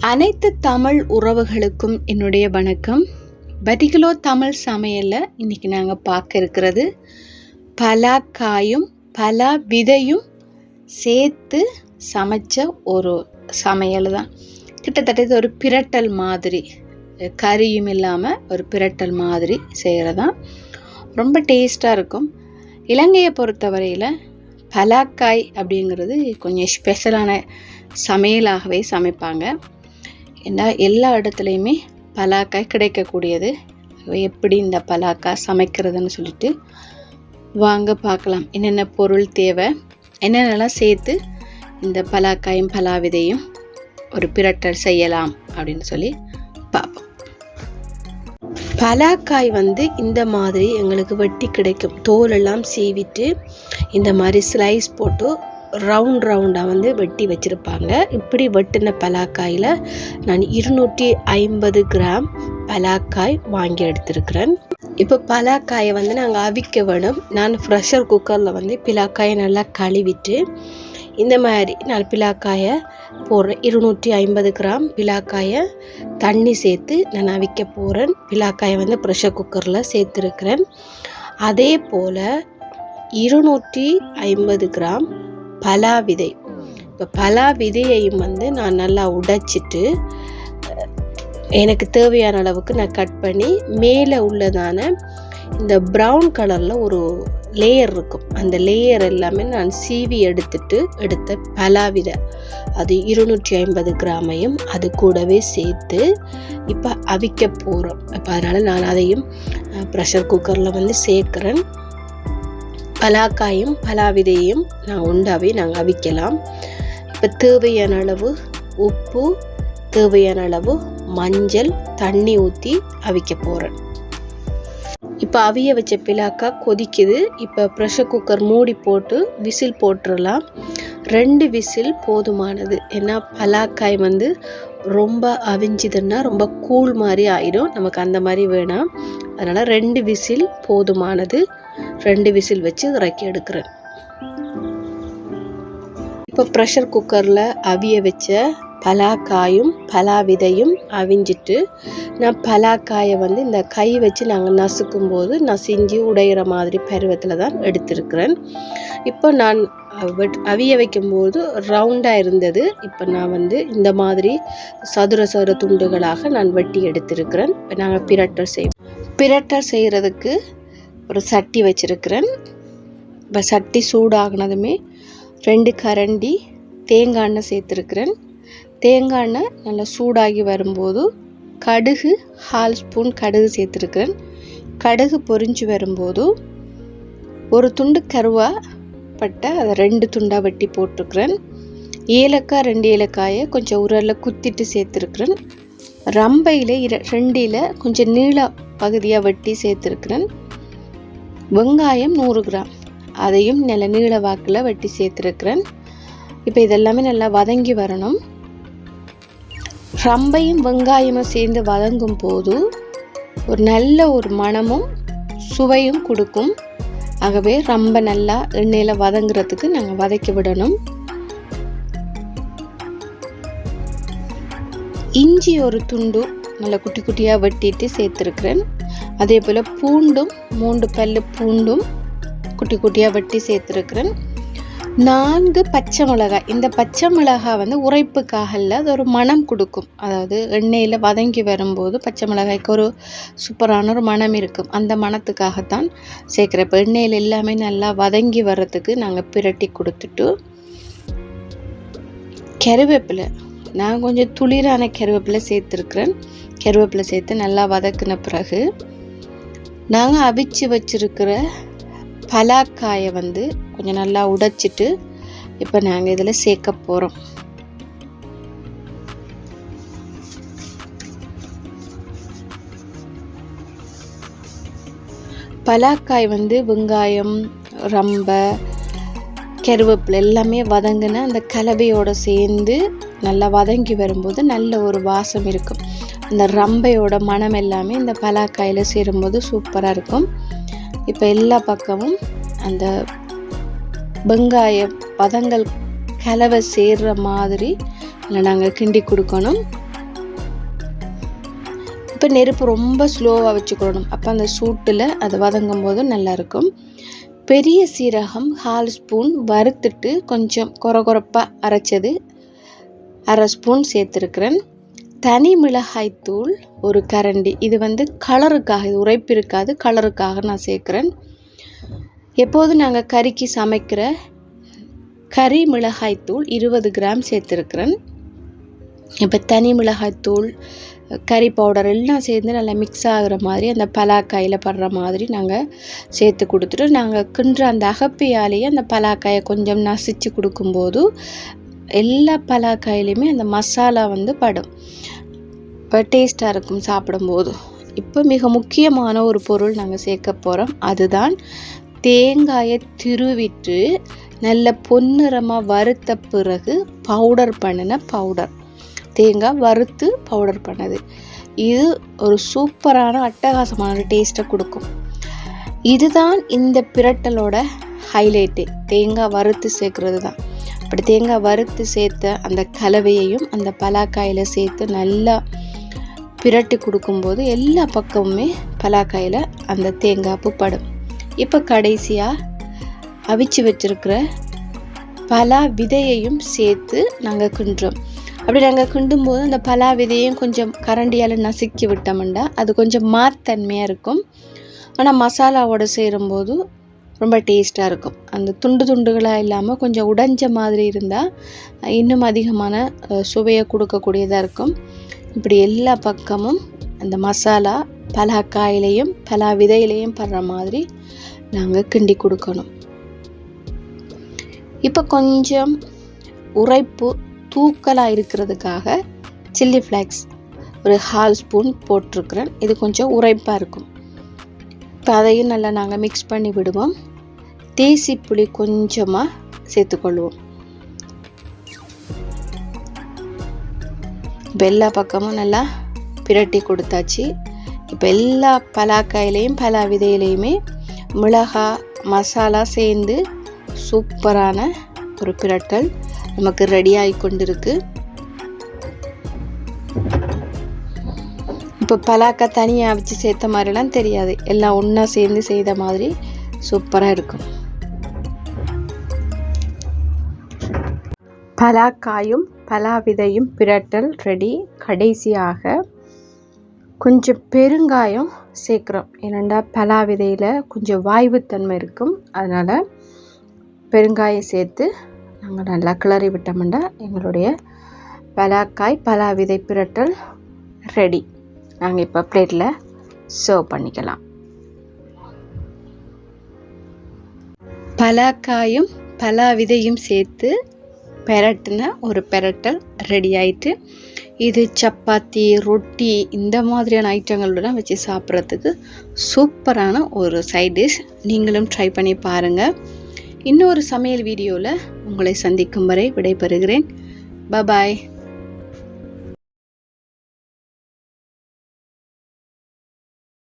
அனைத்து தமிழ் உறவுகளுக்கும் என்னுடைய வணக்கம். பதிகிலோ தமிழ் சமையலில் இன்றைக்கி நாங்கள் பார்க்க இருக்கிறது பலாக்காயும் பலா விதையும் சேர்த்து சமைச்ச ஒரு சமையல் தான். கிட்டத்தட்ட இது ஒரு பிரட்டல் மாதிரி கறியும் இல்லாமல் ஒரு பிரட்டல் மாதிரி செய்கிறதான் ரொம்ப டேஸ்ட்டாக இருக்கும். இலங்கையை பொறுத்தவரையில் பலாக்காய் அப்படிங்கிறது கொஞ்சம் ஸ்பெஷலான சமையலாகவே சமைப்பாங்க. ஏன்னா எல்லா இடத்துலையுமே பலாக்காய் கிடைக்கக்கூடியது. எப்படி இந்த பலாக்காய் சமைக்கிறதுன்னு சொல்லிட்டு வாங்க பார்க்கலாம். என்னென்ன பொருள் தேவை? என்னென்னலாம் சேர்த்து இந்த பலாக்காயும் பலா விதையும் ஒரு பிரட்டல் செய்யலாம் அப்படின்னு சொல்லி பார்ப்போம். பலாக்காய் வந்து இந்த மாதிரி எங்களுக்கு வெட்டி கிடைக்கும். தோலெல்லாம் சீவிட்டு இந்த மாதிரி ஸ்லைஸ் போட்டு ரவுண்ட் ரவுண்டாக வந்து வெட்டி வச்சுருப்பாங்க. இப்படி வெட்டின பலாக்காயில் நான் இருநூற்றி ஐம்பது கிராம் பலாக்காய் வாங்கி எடுத்திருக்கிறேன். இப்போ பலாக்காயை வந்து நாங்கள் அவிக்க வேணும். நான் ப்ரெஷர் குக்கரில் வந்து பிலாக்காயை நல்லா கழுவிட்டு இந்த மாதிரி நான் பிலாக்காயை போடுறேன் இருநூற்றி ஐம்பது கிராம் பிலாக்காயை தண்ணி சேர்த்து நான் அவிக்க போகிறேன் பிலாக்காயை வந்து ப்ரெஷர் குக்கரில் சேர்த்துருக்கிறேன். அதே போல் இருநூற்றி ஐம்பது கிராம் பலா விதை இப்போ பலா விதையையும் வந்து நான் நல்லா உடைச்சிட்டு எனக்கு தேவையான அளவுக்கு நான் கட் பண்ணி மேலே உள்ளதான இந்த ப்ரௌன் கலரில் ஒரு லேயர் இருக்கும். அந்த லேயர் எல்லாமே நான் சீவி எடுத்துட்டு எடுத்த பலா விதை அது இருநூற்றி ஐம்பது கிராமையும் அது கூடவே சேர்த்து இப்போ அவிக்க போகிறோம் இப்போ அதனால் நான் அதையும் ப்ரெஷர் குக்கரில் வந்து சேர்க்குறேன். பலாக்காயும் பலா விதையும் நான் உண்டாவே நாங்கள் அவிக்கலாம். இப்போ தேவையான அளவு உப்பு தேவையான அளவு மஞ்சள் தண்ணி ஊற்றி அவிக்க போகிறேன் இப்போ அவிய வச்ச பிலாக்கா கொதிக்குது. இப்போ ப்ரெஷர் குக்கர் மூடி போட்டு விசில் போட்டுடலாம் ரெண்டு விசில் போதுமானது. ஏன்னா பலாக்காய் வந்து ரொம்ப அவிஞ்சுதுன்னா ரொம்ப கூழ் மாதிரி ஆயிடும். நமக்கு அந்த மாதிரி வேணாம். அதனால் ரெண்டு விசில் போதுமானது. ரெண்டு விசில் வச்சு இறக்கி எடுக்கிறேன். இப்போ ப்ரெஷர் குக்கரில் அவிய வச்ச பலாக்காயும் பலா விதையும் அவிஞ்சிட்டு நான் பலாக்காயை வந்து இந்த கை வச்சு நாங்கள் நசுக்கும் போது நசிஞ்சு உடையிற மாதிரி பருவத்தில் தான் எடுத்திருக்கிறேன். இப்போ நான் அவிய வைக்கும்போது ரவுண்டாக இருந்தது. இப்போ நான் வந்து இந்த மாதிரி சதுர சதுர துண்டுகளாக நான் வெட்டி எடுத்திருக்கிறேன். இப்போ நாங்கள் பிரட்டல் செய்வோம் பிரட்டல் செய்கிறதுக்கு ஒரு சட்டி வச்சுருக்கிறேன். இப்போ சட்டி சூடாகினதுமே ரெண்டு கரண்டி தேங்காய் எண்ணெய் சேர்த்துருக்குறேன். தேங்காய் எண்ணெய் நல்லா சூடாகி வரும்போது கடுகு ஹால் ஸ்பூன் கடுகு சேர்த்துருக்குறேன். கடுகு பொரிஞ்சு வரும்போது ஒரு துண்டு கருவா பட்டை அதை ரெண்டு துண்டாக வெட்டி போட்டிருக்கிறேன் ஏலக்காய் ரெண்டு ஏலக்காயை கொஞ்சம் உரலில் குத்திட்டு சேர்த்துருக்குறேன். ரம்பையில் இர ரெண்டில் கொஞ்சம் நீள பகுதியாக வெட்டி சேர்த்துருக்குறேன். வெங்காயம் நூறு கிராம். அதையும் நல்ல நீள வாக்கில் வெட்டி சேர்த்துருக்குறேன். இப்போ இதெல்லாமே நல்லா வதங்கி வரணும். ரம்பையும் வெங்காயமும் சேர்ந்து வதங்கும் போது ஒரு நல்ல ஒரு மணமும் சுவையும் கொடுக்கும். ஆகவே ரொம்ப நல்லா எண்ணெயில் வதங்குறதுக்கு நாங்கள் வதக்கி விடணும். இஞ்சி ஒரு துண்டு நல்லா குட்டி குட்டியாக வெட்டிட்டு சேர்த்துருக்குறேன். அதே போல் பூண்டும் மூன்று பல்லு பூண்டும் குட்டி குட்டியாக வெட்டி சேர்த்துருக்குறேன். நான்கு பச்சை மிளகாய். இந்த பச்சை மிளகாய் வந்து உரைப்புக்காக இல்லை அது ஒரு மனம் கொடுக்கும். அதாவது எண்ணெயில் வதங்கி வரும்போது பச்சை மிளகாய்க்கு ஒரு சூப்பரான ஒரு மனம் இருக்கும். அந்த மனத்துக்காகத்தான் சேர்க்குறேன். இப்போ எண்ணெயில் எல்லாமே நல்லா வதங்கி வர்றதுக்கு நாங்கள் பிரட்டி கொடுத்துட்டு கருவேப்பிலை. நான் கொஞ்சம் துளிரான கருவேப்பிலை சேர்த்துருக்குறேன். கருவேப்பிலை சேர்த்து நல்லா வதக்கின பிறகு நாங்கள் அவிச்சு வச்சுருக்கிற பலாக்காயை வந்து கொஞ்சம் நல்லா உடைச்சிட்டு இப்போ நாங்கள் இதில் சேர்க்க போகிறோம் பலாக்காய் வந்து வெங்காயம் ரம்ப கருவேப்பிலை எல்லாமே வதங்கின அந்த கலவையோடு சேர்ந்து நல்லா வதங்கி வரும்போது நல்ல ஒரு வாசம் இருக்கும். அந்த ரம்பையோட மனம் எல்லாமே இந்த பலாக்காயில் சேரும்போது சூப்பராக இருக்கும். இப்போ எல்லா பக்கமும் அந்த வெங்காய பதங்கள் கலவை சேர்ற மாதிரி இல்லை நாங்கள் கிண்டி கொடுக்கணும். இப்போ நெருப்பு ரொம்ப ஸ்லோவாக வச்சுக்கணும். அப்போ அந்த சூட்டில் அது வதங்கும் போது நல்லாயிருக்கும் பெரிய சீரகம் கால் ஸ்பூன் வறுத்துட்டு கொஞ்சம் கொரகொரப்பாக அரைச்சது. அரை ஸ்பூன் சேர்த்துருக்குறேன். தனி மிளகாய் தூள் ஒரு கரண்டி. இது வந்து கலருக்காக இது உரைப்பு இருக்காது கலருக்காக நான் சேர்க்குறேன். எப்போது நாங்கள் கறிக்கு சமைக்கிற கறி மிளகாய் தூள் இருபது கிராம் சேர்த்துருக்குறேன். இப்போ தனி மிளகாய் தூள் கறி பவுடர் எல்லாம் சேர்ந்து நல்லா மிக்ஸ் ஆகிற மாதிரி அந்த பலாக்காயில் படுற மாதிரி நாங்கள் சேர்த்து கொடுத்துட்டு நாங்கள் கிண்டுற அந்த அகப்பியாலேயே அந்த பலாக்காயை கொஞ்சம் நசிச்சு கொடுக்கும்போது எல்லா பலாக்காயிலையுமே அந்த மசாலா வந்து படும். டேஸ்ட்டாக இருக்கும் சாப்பிடும்போது. இப்போ மிக முக்கியமான ஒரு பொருள் நாங்கள் சேர்க்க போகிறோம் அதுதான் தேங்காயை திருவிட்டு நல்ல பொன்னிறமாக வறுத்த பிறகு பவுடர் பண்ணின பவுடர் தேங்காய் வறுத்து பவுடர் பண்ணது. இது ஒரு சூப்பரான அட்டகாசமான ஒரு டேஸ்ட்டை கொடுக்கும். இதுதான் இந்த பிரட்டலோட ஹைலைட்டு தேங்காய் வறுத்து சேர்க்குறது தான் அப்படி தேங்காய் வறுத்து சேர்த்த அந்த கலவையையும் அந்த பலாக்காயில் சேர்த்து நல்லா பிரட்டி கொடுக்கும்போது எல்லா பக்கமுமே பலாக்காயில் அந்த தேங்காய் பூ படும். இப்போ கடைசியாக அவிச்சு வச்சிருக்கிற பலா விதையையும் சேர்த்து நாங்கள் கிண்டுறோம். அப்படி நாங்கள் கிண்டும்போது அந்த பலா விதையும் கொஞ்சம் கரண்டியால் நசுக்கி விட்டோம்னா அது கொஞ்சம் மாத்தன்மையாக இருக்கும். ஆனால் மசாலாவோடு சேரும்போது ரொம்ப டேஸ்ட்டாக இருக்கும். அந்த துண்டு துண்டுகளாக இல்லாமல் கொஞ்சம் உடைஞ்ச மாதிரி இருந்தால் இன்னும் அதிகமான சுவையை கொடுக்கக்கூடியதாக இருக்கும். இப்படி எல்லா பக்கமும் அந்த மசாலா பலா காயிலையும் பலா விதையிலையும் படுற மாதிரி நாங்கள் கிண்டி கொடுக்கணும். இப்போ கொஞ்சம் உரைப்பு தூக்கலாக இருக்கிறதுக்காக சில்லி ஃப்ளேக்ஸ் ஒரு ஹால் ஸ்பூன் போட்டிருக்கிறேன். இது கொஞ்சம் உரைப்பாக இருக்கும். இப்போ அதையும் நல்லா நாங்கள் மிக்ஸ் பண்ணி விடுவோம். தேசி புளி கொஞ்சமாக சேர்த்துக்கொள்வோம். இப்போ எல்லா பக்கமும் நல்லா பிரட்டி கொடுத்தாச்சு. இப்போ எல்லா பலாக்காயிலையும் பலா விதையிலையுமே மிளகா மசாலா சேர்ந்து சூப்பரான ஒரு பிரட்டல் நமக்கு ரெடியாகி கொண்டிருக்கு. இப்போ பலாக்கா தனியாக வச்சு சேர்த்த மாதிரிலாம் தெரியாது. எல்லாம் ஒன்றா சேர்ந்து செய்த மாதிரி சூப்பராக இருக்கும். பலாக்காயும் பலா விதையும் பிரட்டல் ரெடி. கடைசியாக கொஞ்சம் பெருங்காயம் சேர்க்குறோம். ஏனெண்டா பலா விதையில் கொஞ்சம் வாய்வுத்தன்மை இருக்கும். அதனால் பெருங்காயம் சேர்த்து நாங்கள் நல்லா கிளறி விட்டோம்னா எங்களுடைய பலாக்காய் பலா விதை பிரட்டல் ரெடி. நாங்கள் இப்போ பிளேட்டில் சர்வ் பண்ணிக்கலாம். பலாக்காயும் பலா விதையும் சேர்த்து பெரட்டின ஒரு பெரட்டல் ரெடி ஆயிட்டு இது சப்பாத்தி ரொட்டி இந்த மாதிரியான ஐட்டங்களெலாம் வச்சு சாப்பிட்றதுக்கு சூப்பரான ஒரு சைட் டிஷ் நீங்களும் ட்ரை பண்ணி பாருங்கள் இன்னொரு சமையல் வீடியோவில் உங்களை சந்திக்கும் வரை விடைபெறுகிறேன். பபாய்